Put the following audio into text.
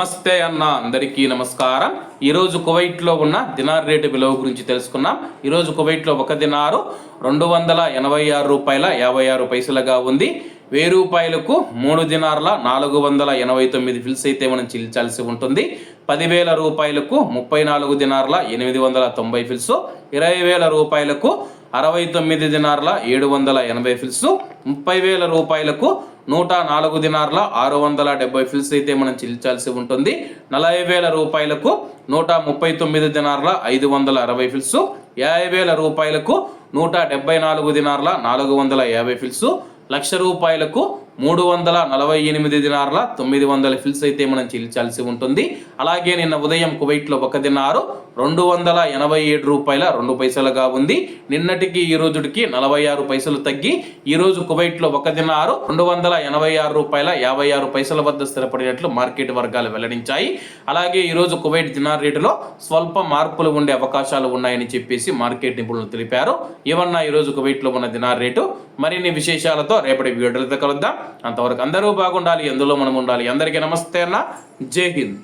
నమస్తే అన్న అందరికీ నమస్కారం. ఈరోజు కువైట్లో ఉన్న దినార్ రేటు విలువ గురించి తెలుసుకున్నాం. ఈరోజు కువైట్లో ఒక దినారు రెండు వందల ఎనభై ఆరు రూపాయల యాభై ఆరు పైసలుగా ఉంది. వెయ్యి రూపాయలకు మూడు దినార్ల నాలుగు వందల ఎనభై తొమ్మిది ఫిల్స్ అయితే మనం చెల్లించాల్సి ఉంటుంది. పదివేల రూపాయలకు ముప్పై నాలుగు దినార్ల ఎనిమిది వందల తొంభై ఫిల్స్ ఇరవై వేల రూపాయలకు అరవై తొమ్మిది దినార్ల ఏడు వందల ఎనభై ఫిల్స్ ముప్పై వేల రూపాయలకు నూట నాలుగు దినార్ల ఆరు వందల డెబ్బై ఫిల్స్ అయితే మనం చెల్లించాల్సి ఉంటుంది. నలభై వేల రూపాయలకు నూట ముప్పై తొమ్మిది దినార్ల ఐదు వందల అరవై ఫిల్స్. యాభై వేల రూపాయలకు నూట డెబ్బై నాలుగు దినార్ల నాలుగు వందల యాభై ఫిల్స్. లక్ష రూపాయలకు మూడు వందల నలభై ఎనిమిది దినార్ల తొమ్మిది వందల ఫిల్స్ అయితే మనం చెల్లించాల్సి ఉంటుంది. అలాగే నిన్న ఉదయం కువైట్లో ఒక దినారు రెండు వందల ఎనభై ఏడు రూపాయల రెండు పైసలుగా ఉంది. నిన్నటికి ఈ రోజుకి నలభై ఆరు పైసలు తగ్గి ఈ రోజు కువైట్లో ఒక దినారు రెండు వందల ఎనభై ఆరు రూపాయల యాభై ఆరు పైసల వద్ద స్థిరపడినట్లు మార్కెట్ వర్గాలు వెల్లడించాయి. అలాగే ఈరోజు కువైట్ దినార్ రేటులో స్వల్ప మార్పులు ఉండే అవకాశాలు ఉన్నాయని చెప్పేసి మార్కెట్ నిపుణులు తెలిపారు. ఏమన్నా ఈ రోజు కువైట్లో ఉన్న దినార్ రేటు? మరిన్ని విశేషాలతో రేపటి వీడియోలతో కలుద్దాం. అంతవరకు అందరూ బాగుండాలి ఎందులో మనం ఉండాలి. అందరికీ నమస్తే అన్న. జై హింద్.